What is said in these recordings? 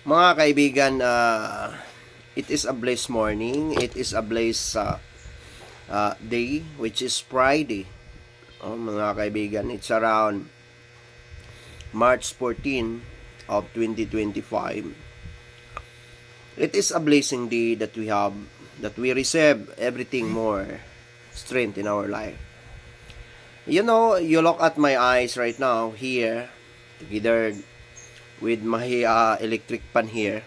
Mga kaibigan, uh, it is a blessed morning. It is a blessed uh, uh, day, which is Friday. Oh, mga kaibigan, it's around March 14 of 2025. It is a blessing day that we have, that we receive everything more strength in our life. You know, you look at my eyes right now here, together with my uh, electric pan here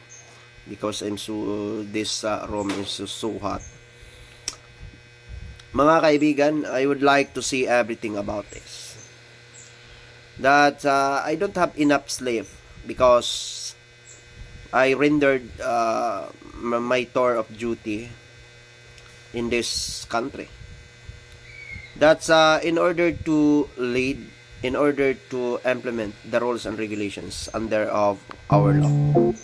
because I'm so this uh, room is so, hot. Mga kaibigan, I would like to see everything about this. That uh, I don't have enough sleep because I rendered uh, my tour of duty in this country. That's uh, in order to lead in order to implement the rules and regulations under of our law.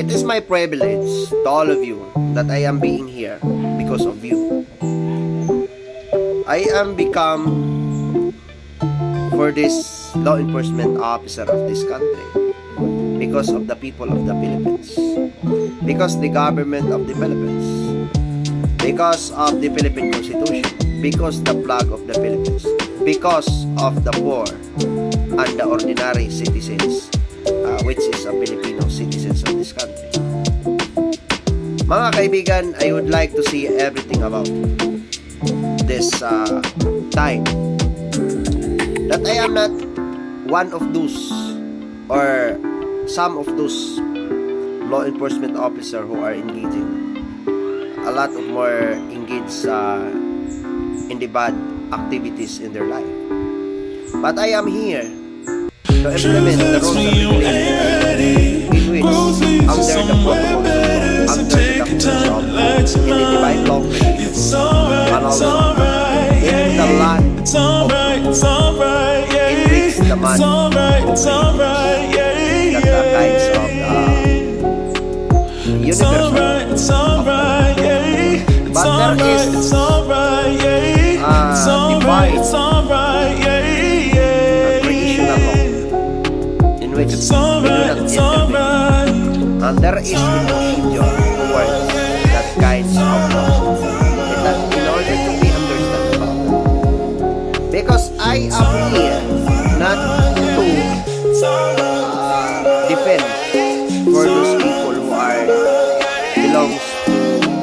It is my privilege to all of you that I am being here because of you. I am become for this law enforcement officer of this country because of the people of the Philippines. Because the government of the Philippines. Because of the Philippine Constitution. Because the flag of the Philippines. Because of the poor and the ordinary citizens, uh, which is a Filipino citizens of this country. Mga kaibigan, I would like to see everything about this uh, time. That I am not one of those or some of those law enforcement officer who are engaging a lot of more engaged uh, in the bad activities in their life. But I am here to implement the rules and regulations in which under the protocols of under the doctrines of in the divine law It's alright, and it's also alright, in the yeah. land It's alright, it's alright, yeah. in which the man It's alright, it's alright, yeah. that the kinds of the It's universal alright, it's alright, yeah. It's But there alright, is, it's alright, yeah. Uh, It's alright, divine it's alright, yeah, law yeah. in which It's not it's alright. And there is the procedure towards that kinds of laws. And that in order to be understood. Because I am here not to uh, defend for those people who are belongs to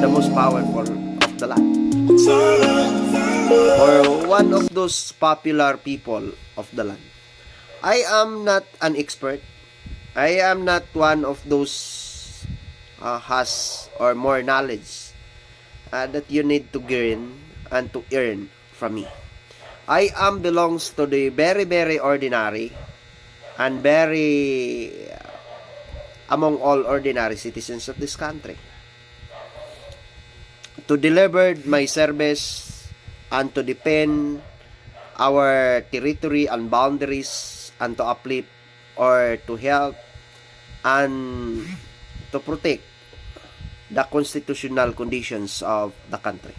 the most powerful of the land. Or one of those popular people of the land. I am not an expert I am not one of those uh, has or more knowledge uh, that you need to gain and to earn from me. I am belongs to the very very ordinary and very uh, among all ordinary citizens of this country. To deliver my service and to defend our territory and boundaries and to uplift or to help and to protect the constitutional conditions of the country.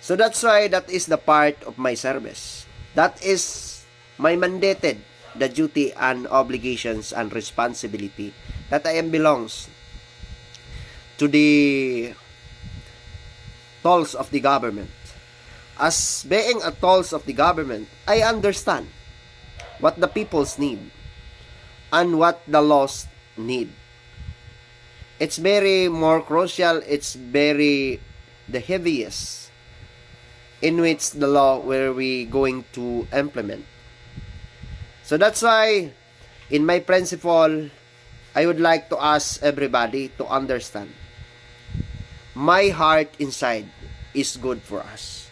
So that's why that is the part of my service. That is my mandated the duty and obligations and responsibility that I am belongs to the tolls of the government. As being a tolls of the government, I understand what the peoples need and what the laws need. It's very more crucial, it's very the heaviest in which the law where we going to implement. So that's why in my principle I would like to ask everybody to understand my heart inside is good for us.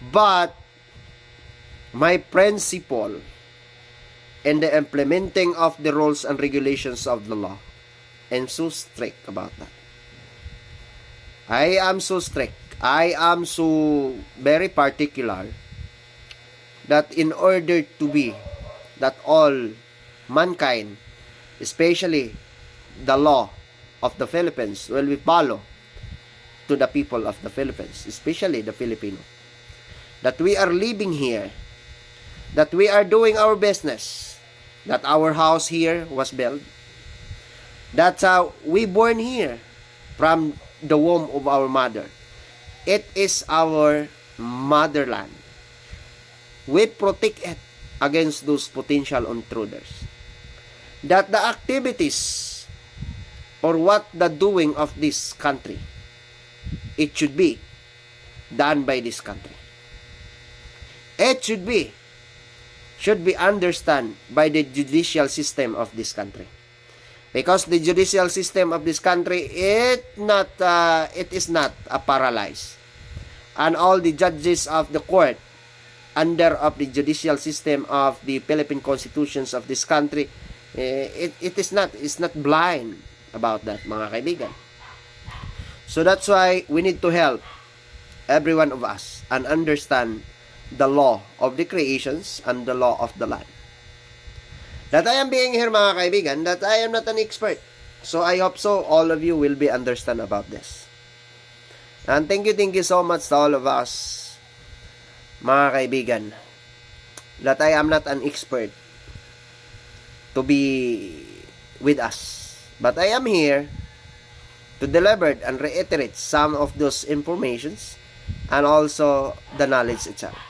But my principle in the implementing of the rules and regulations of the law. I'm so strict about that. I am so strict. I am so very particular that in order to be that all mankind, especially the law of the Philippines, will be follow to the people of the Philippines, especially the Filipino. That we are living here, that we are doing our business, that our house here was built. That's how we born here from the womb of our mother. It is our motherland. We protect it against those potential intruders. That the activities or what the doing of this country, it should be done by this country. It should be should be understand by the judicial system of this country. Because the judicial system of this country it not uh, it is not a paralyzed. And all the judges of the court under of the judicial system of the Philippine constitutions of this country eh, it, it is not is not blind about that mga kaibigan. So that's why we need to help every one of us and understand the law of the creations and the law of the land. That I am being here mga kaibigan that I am not an expert. So I hope so all of you will be understand about this. And thank you thank you so much to all of us mga kaibigan that I am not an expert to be with us. But I am here to deliver and reiterate some of those informations and also the knowledge itself